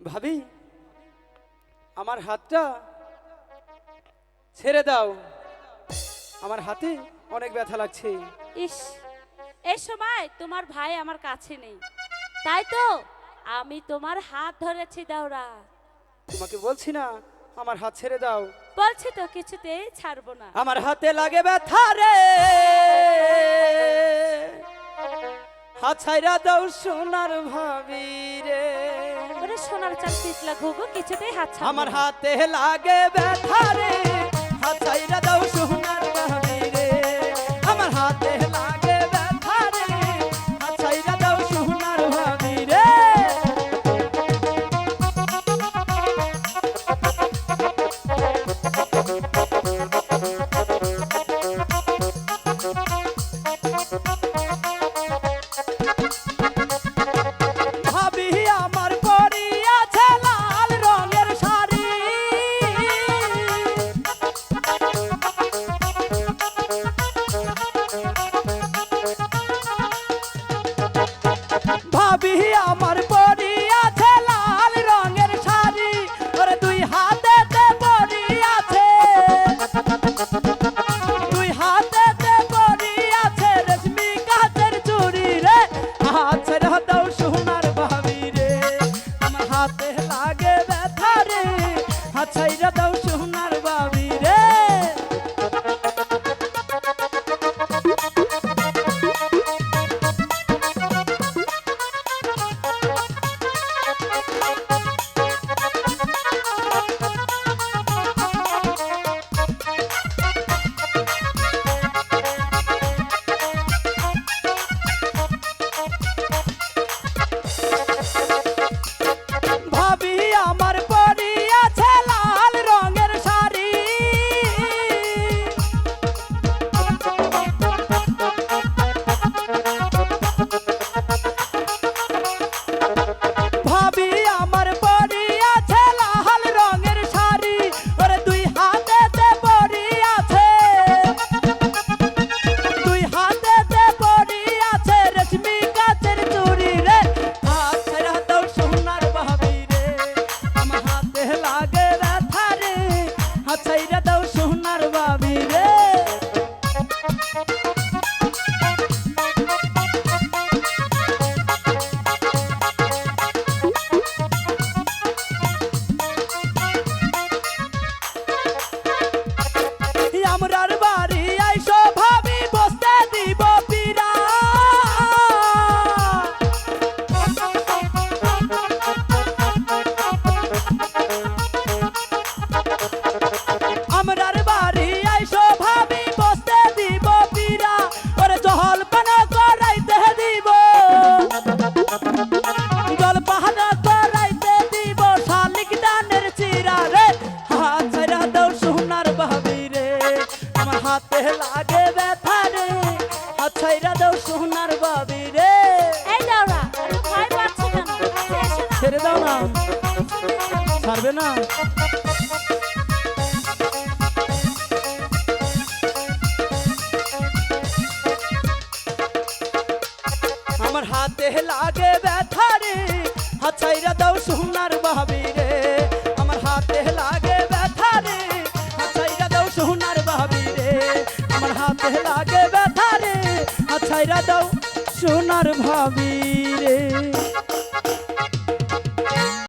ভাবি আমার হাতটা ছেড়ে দাও। আমার হাতে অনেক ব্যথা লাগছে। ইস এই সময় তোমার ভাই আমার কাছে নেই। তাই তো আমি তোমার হাত ধরেছি দাওরা। তোমাকে বলছি না আমার হাত ছেড়ে দাও। বলছি তো কিছুতেই ছাড়বো না। আমার হাতে লাগে ব্যথা রে। হাত ছাইরা দাও সোনার ভাবি রে। সোনার চাল পিতলা ঘুঘু কিছুতেই হাত আমার হাতে লাগে ব্যথা রে। হাত চাইরা দাও সোনার হাতে লাগে ব্যথা রে। হাত ছেড়ে দাও ব্যথা রে হাত ছাইরা দাও সোনার ভাবি রে। এই দাওরা এত ভয় পাচ্ছ কেন না। ছেড়ে দাও না। ছাড়বে না। আমার হাতে লাগে ব্যথা রে হাত ছাইরা দাও সোনার লাগে ব্যথা রে আছাইরা দাও সোনার ভাবি রে